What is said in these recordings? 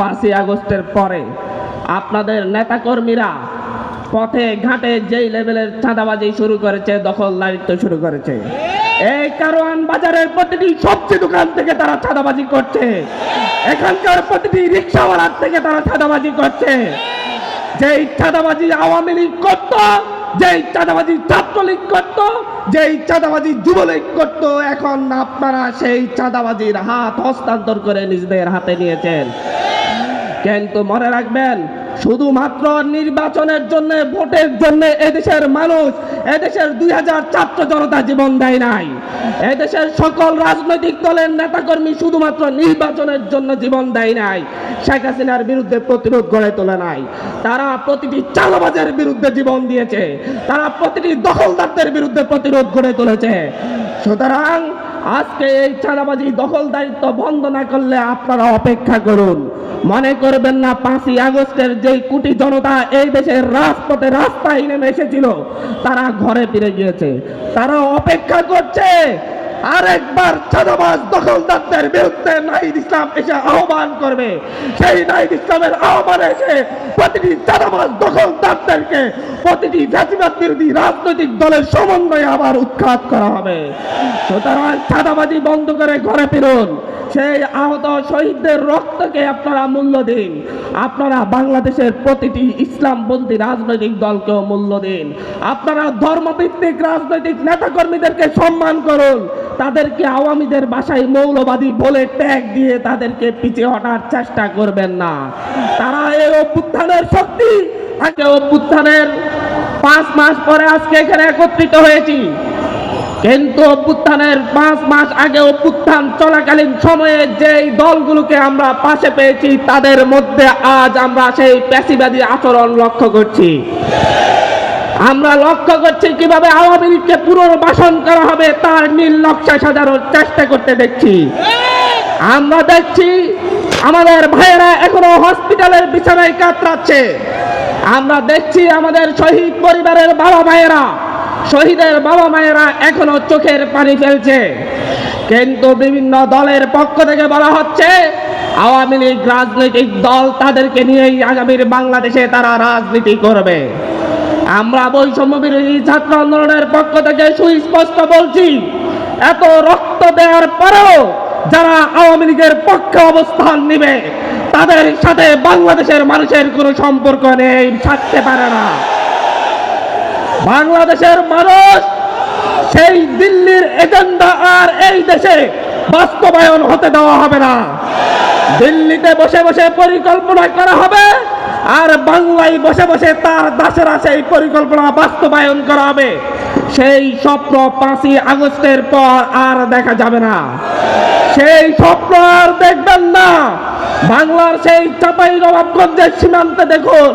পাঁচই আগস্টের পরে আপনাদের নেতাকর্মীরা পথে, ঘাটে যেই লেভেলের চাঁদাবাজি শুরু করেছে দখলদারিত্ব শুরু করেছে। এই কারওয়ান বাজারের প্রতিটি সবজি দোকান থেকে তারা চাঁদাবাজি করছে। এখানকার প্রতিটি রিক্সাওয়ালার থেকে তারা চাঁদাবাজি করছে। যেই চাঁদাবাজি আওয়ামী লীগ করত, যেই চাঁদাবাজি ছাত্রলীগ করত, যেই চাঁদাবাজি যুবলীগ করত, এখন আপনারা সেই চাঁদাবাজির হাত হস্তান্তর করে নিজেদের হাতে নিয়েছেন। কিন্তু মনে রাখবেন, শুধুমাত্র নির্বাচনের জন্য, ভোটের জন্য এদেশের মানুষ, এদেশের দুই হাজার ছাত্র জনতা জীবন দেয় নাই। এদেশের সকল রাজনৈতিক দলের নেতাকর্মী শুধুমাত্র নির্বাচনের জন্য জীবন দেয় নাই। শেখ হাসিনার বিরুদ্ধে প্রতিরোধ গড়ে তোলে নাই। তারা প্রতিটি চালাবাজের বিরুদ্ধে জীবন দিয়েছে। তারা প্রতিটি দখলদারদের বিরুদ্ধে প্রতিরোধ গড়ে তুলেছে। সুতরাং আজকে এই চাঁদাবাজি দখলদারিত্ব বন্ধ না করলে আপনারা অপেক্ষা করুন। মনে করবেন না, পাঁচই আগস্টের যে কোটি জনতা এই দেশের রাজপথে রাস্তায় নেমে এসেছিল, তারা ঘরে ফিরে গিয়েছে। তারা অপেক্ষা করছে। আরেকবার চাঁদাবাজ দখলদারদের বিরুদ্ধে নাহিদ ইসলাম এসে আহ্বান করবে। সেই নাহিদ ইসলামের আহ্বানে এসে প্রতিটি চাঁদাবাজ দখলদারদেরকে প্রতিটি জাতিবাদ বিরোধী রাজনৈতিক দলের সমন্বয়ে আবার উৎখাত করা হবে। সুতরাং চাঁদাবাজি বন্ধ করে ঘরে ফিরুন। সেই আহত শহীদদের রক্তকে আপনারা মূল্য দিন। আপনারা বাংলাদেশের প্রতিটি ইসলামপন্থী রাজনৈতিক দলকেও মূল্য দিন। আপনারা ধর্মভিত্তিক রাজনৈতিক নেতাকর্মীদেরকে সম্মান করুন। তাদেরকে আওয়ামীদের বাসায় মৌলবাদী বলে ট্যাগ দিয়ে তাদেরকে পিছিয়ে হটার চেষ্টা করবেন না। তারা এই অভ্যুত্থানের শক্তি আজকে অভ্যুত্থানের পাঁচ মাস পরে আজকে এখানে একত্রিত হয়েছি। কিন্তু অভ্যুত্থানের পাঁচ মাস আগে অভ্যুত্থান চলাকালীন সময়ে যেই দলগুলোকে আমরা পাশে পেয়েছি, তাদের মধ্যে আজ আমরা সেই প্যাসিবাদী আচরণ লক্ষ্য করছি। আমরা লক্ষ্য করছি কীভাবে আওয়ামী লীগকে পুনর্বাসন করা হবে, তার নীল নকশা সাজানোর চেষ্টা করতে দেখছি। আমরা দেখছি আমাদের ভাইয়েরা এখনও হসপিটালের বিছানায় কাতরাচ্ছে। আমরা দেখছি আমাদের শহীদ পরিবারের বাবা মায়েরা শহীদের বাবা মায়েরা এখনও চোখের পানি ফেলছে। কিন্তু বিভিন্ন দলের পক্ষ থেকে বলা হচ্ছে, আওয়ামী লীগ রাজনৈতিক দল তাদেরকে নিয়েই আগামীর বাংলাদেশে তারা রাজনীতি করবে। আমরা বৈষম্য বিরোধী ছাত্র আন্দোলনের পক্ষ থেকে সুস্পষ্ট বলছি, এত রক্ত দেওয়ার পরেও যারা আওয়ামী লীগের পক্ষে অবস্থান নেবে, তাদের সাথে বাংলাদেশের মানুষের কোনো সম্পর্ক নেই, থাকতে পারে না। বাংলাদেশের মানুষ সেই দিল্লির এজেন্ডা আর এই দেশে বাস্তবায়ন হতে দেওয়া হবে না। দিল্লিতে বসে বসে পরিকল্পনা করা হবে আর বাংলায় বসে বসে তার দাসেরা সেই পরিকল্পনা বাস্তবায়ন করা হবে। সেই স্বপ্ন পাঁচই আগস্টের পর আর দেখা যাবে না। সেই স্বপ্ন আর দেখবেন না। বাংলার সেই চাপাই নবাবগঞ্জের সীমান্তে দেখুন।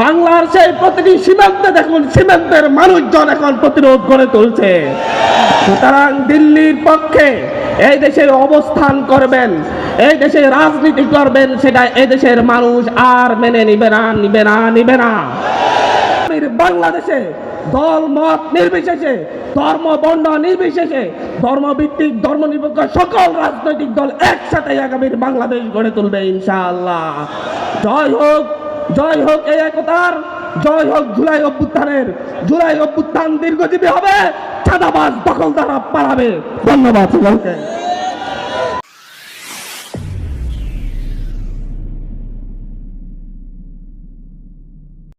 বাংলার সেই প্রতিটি সীমান্তে দেখুন, সীমান্তের মানুষজন এখন প্রতিরোধ করে তুলছে। সুতরাং দিল্লির পক্ষে এই দেশের অবস্থান করবেন, এই দেশে রাজনীতি করবেন, সেটা এই দেশের মানুষ আর মেনে নিবে না নিবে না নিবে না। বাংলাদেশে দল, মত নির্বিশেষে, ধর্ম, বর্ণ নির্বিশেষে, ধর্মভিত্তিক ধর্ম নিরপেক্ষ সকল রাজনৈতিক দল একসাথে আগামীর বাংলাদেশ গড়ে তুলবে ইনশাআল্লাহ। জয় হোক। জয় হোক এই একতার, জয় হোক জুলাই অভ্যুত্থানের। জুলাই অভ্যুত্থান দীর্ঘজীবী হবে, চাঁদাবাজ দখলদারা পালাবে। ধন্যবাদ